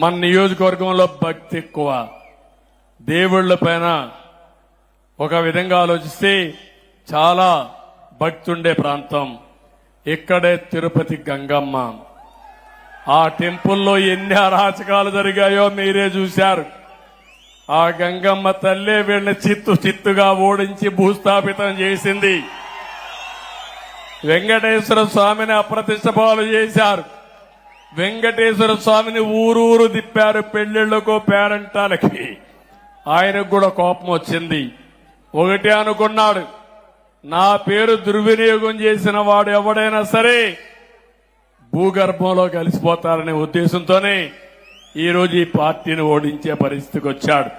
మన నియోజకవర్గంలో భక్తి ఎక్కువ. దేవుళ్ళ పైన ఒక విధంగా ఆలోచిస్తే చాలా భక్తి ఉండే ప్రాంతం. ఇక్కడే తిరుపతి గంగమ్మ. ఆ టెంపుల్లో ఎన్ని అరాచకాలు జరిగాయో మీరే చూశారు. ఆ గంగమ్మ తల్లే వీళ్ళని చిత్తు చిత్తుగా ఓడించి భూస్థాపితం చేసింది. వెంకటేశ్వర స్వామిని అప్రతిష్ట పాలు చేశారు. వెంకటేశ్వర స్వామిని ఊరూరు తిప్పారు పెళ్ళిళ్ళకు పేరంటాలకి. ఆయనకు కూడా కోపం వచ్చింది. ఒకటి అనుకున్నాడు. నా పేరు దుర్వినియోగం చేసిన వాడు ఎవడైనా సరే భూగర్భంలో కలిసిపోతారనే ఉద్దేశంతోనే ఈరోజు ఈ పార్టీని ఓడించే పరిస్థితికి వచ్చాడు.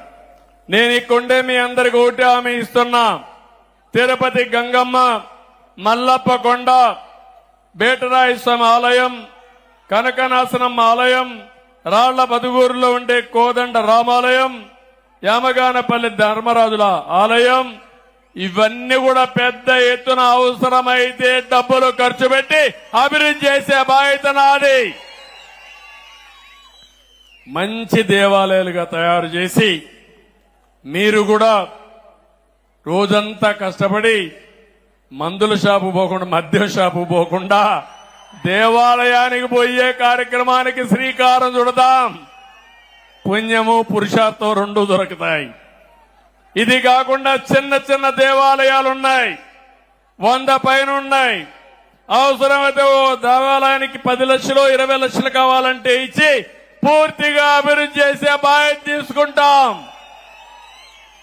నేను ఇక్కడే మీ అందరికి ఒకటి హామీ ఇస్తున్నా. తిరుపతి గంగమ్మ మల్లప్ప కొండ బేటరాయ స్వామి ఆలయం కనకనాశనం ఆలయం రాళ్ళ బదుగూరులో ఉండే కోదండ రామాలయం యామగానపల్లి ధర్మరాజుల ఆలయం. ఇవన్నీ కూడా పెద్ద ఎత్తున అవసరమైతే డబ్బులు ఖర్చు పెట్టి అభివృద్ధి చేసే బాధ్యత నాది. మంచి దేవాలయాలుగా తయారు చేసి మీరు కూడా రోజంతా కష్టపడి మందుల షాపు పోకుండా మద్యం షాపు పోకుండా దేవాలయానికి పోయే కార్యక్రమానికి శ్రీకారం చుడదాం పుణ్యము పురుషార్థం రెండు దొరుకుతాయి. ఇది కాకుండా చిన్న చిన్న దేవాలయాలు ఉన్నాయి వంద పైన ఉన్నాయి అవసరమైతే ఓ దేవాలయానికి పది లక్షలు ఇరవై లక్షలు కావాలంటే ఇచ్చి పూర్తిగా అభివృద్ధి చేసే బాధ్యత తీసుకుంటాం.